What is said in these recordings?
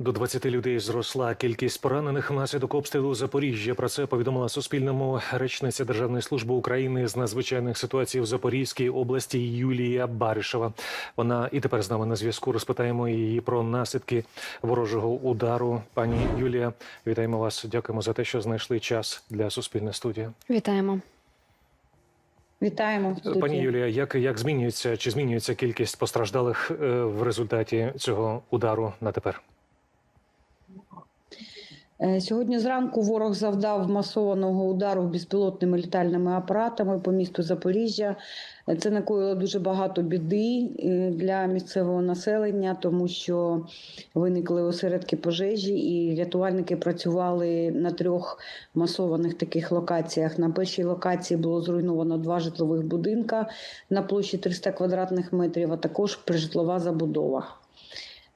До 20 людей зросла кількість поранених внаслідок обстрілу Запоріжжя. Про це повідомила Суспільному речниця Державної служби України з надзвичайних ситуацій в Запорізькій області Юлія Баришева. Вона і тепер з нами на зв'язку. Розпитаємо її про наслідки ворожого удару. Пані Юлія, вітаємо вас. Дякуємо за те, що знайшли час для Суспільне студія. Вітаємо. Вітаємо в. Пані Юлія, як, як змінюється чи змінюється кількість постраждалих е, в результаті цього удару на тепер? Е, Сьогодні зранку ворог завдав масованого удару безпілотними літальними апаратами по місту Запоріжжя. Е, Це накоїло дуже багато біди е, для місцевого населення, тому що виникли осередки пожежі, і рятувальники працювали на трьох масованих таких локаціях. На першій локації було зруйновано два житлових будинка на площі 300 квадратних метрів, а також прижитлова забудова.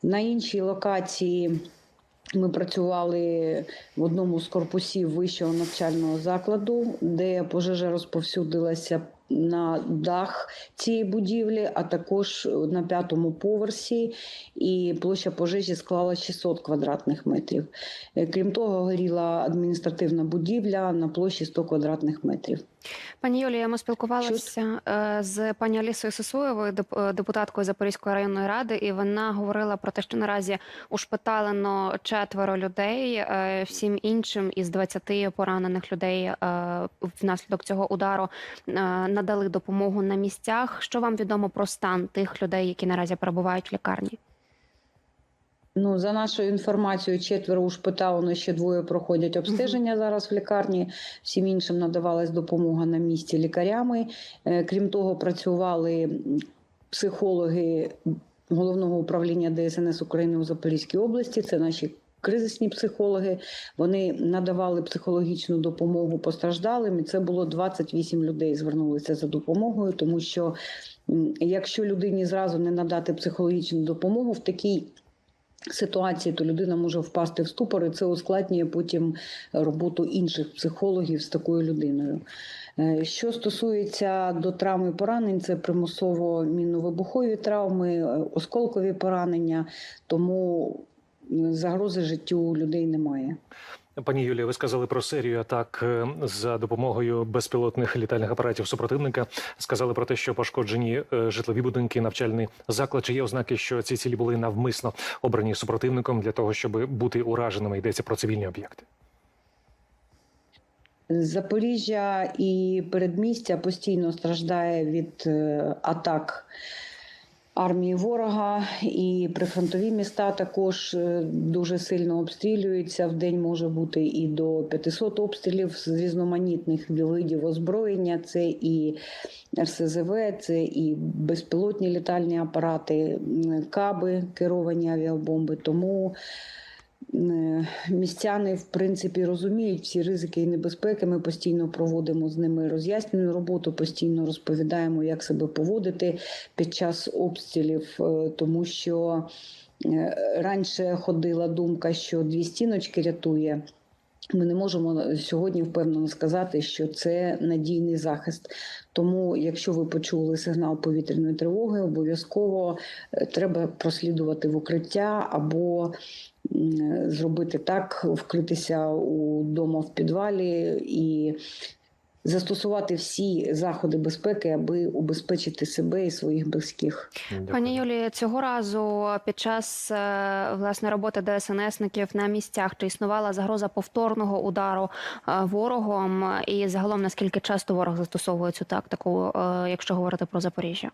На іншій локації ми працювали в одному з корпусів вищого навчального закладу, де пожежа розповсюдилася на дах цієї будівлі, а також на п'ятому поверсі, і площа пожежі склала 600 квадратних метрів. Е, Крім того, горіла адміністративна будівля на площі 100 квадратних метрів. Пані Юлія, ми спілкувалися е, з пані Алісою Сосуєвою, е, депутаткою Запорізької районної ради, і вона говорила про те, що наразі ушпиталено четверо людей. е, Всім іншим із 20 поранених людей внаслідок цього удару надали допомогу на місцях. Що вам відомо про стан тих людей, які наразі перебувають в лікарні? Ну, за нашою інформацією, четверо ушпиталено, ще двоє проходять обстеження зараз в лікарні. Всім іншим надавалась допомога на місці лікарями. Е, Крім того, працювали психологи головного управління ДСНС України у Запорізькій області. Це наші кризисні психологи. Вони надавали психологічну допомогу постраждалим. І це було 28 людей. Звернулися за допомогою, тому що якщо людині зразу не надати психологічну допомогу в такій ситуації, то людина може впасти в ступор, і це ускладнює потім роботу інших психологів з такою людиною. Е, Що стосується до травм і поранень, це примусово мінно-вибухові травми, е, осколкові поранення, тому загрози життю людей немає. Пані Юлія, ви сказали про серію атак е, за допомогою безпілотних літальних апаратів супротивника. Сказали про те, що пошкоджені е, житлові будинки, навчальний заклад. Чи є ознаки, що ці цілі були навмисно обрані супротивником для того, щоб бути ураженими? Йдеться про цивільні об'єкти. Запоріжжя і передмістя постійно страждає від е, атак армії ворога, і прифронтові міста також е, дуже сильно обстрілюються. В день може бути і до 500 обстрілів з різноманітних видів озброєння. Це і РСЗВ, це і безпілотні літальні апарати, каби, керовані авіабомби. Тому Містяни, в принципі, розуміють всі ризики і небезпеки. Ми постійно проводимо з ними роз'яснену роботу, постійно розповідаємо, як себе поводити під час обстрілів, е, тому що е, раніше ходила думка, що дві стіночки рятує. Ми не можемо сьогодні впевнено сказати, що це надійний захист. Тому, якщо ви почули сигнал повітряної тривоги, обов'язково е, треба прослідувати в укриття або зробити так, вкритися у дома в підвалі і застосувати всі заходи безпеки, аби убезпечити себе і своїх близьких. Пані Юлії, цього разу під час е, власне роботи ДСНСників на місцях чи існувала загроза повторного удару е, ворогом, і загалом наскільки часто ворог застосовує цю тактику, е, якщо говорити про Запоріжжя?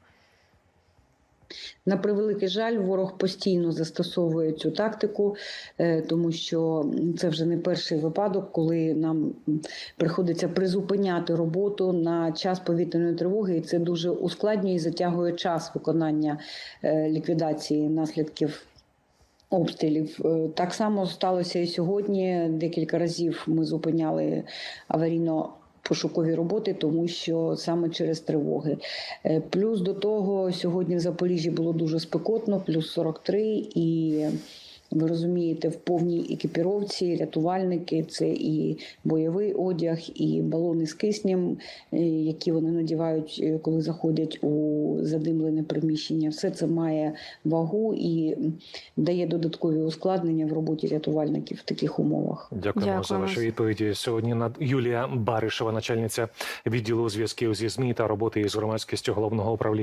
На превеликий жаль, ворог постійно застосовує цю тактику, е, тому що це вже не перший випадок, коли нам приходиться призупиняти роботу на час повітряної тривоги, і це дуже ускладнює і затягує час виконання е, ліквідації наслідків. Обстрілів Е, так само сталося і сьогодні. Декілька разів ми зупиняли аварійно пошукові роботи, тому що саме через тривоги. Е, Плюс до того, сьогодні в Запоріжжі було дуже спекотно, плюс 43, і ви розумієте, в повній екіпіровці, рятувальники, це і бойовий одяг, і балони з киснем, е, які вони надівають, е, коли заходять у задимлене приміщення. Все це має вагу і дає додаткові ускладнення в роботі рятувальників в таких умовах. Дякуємо за Дякуємо. ваші відповіді. Сьогодні над Юлія Баришева, начальниця відділу зв'язків зі ЗМІ та роботи із громадськістю головного управління.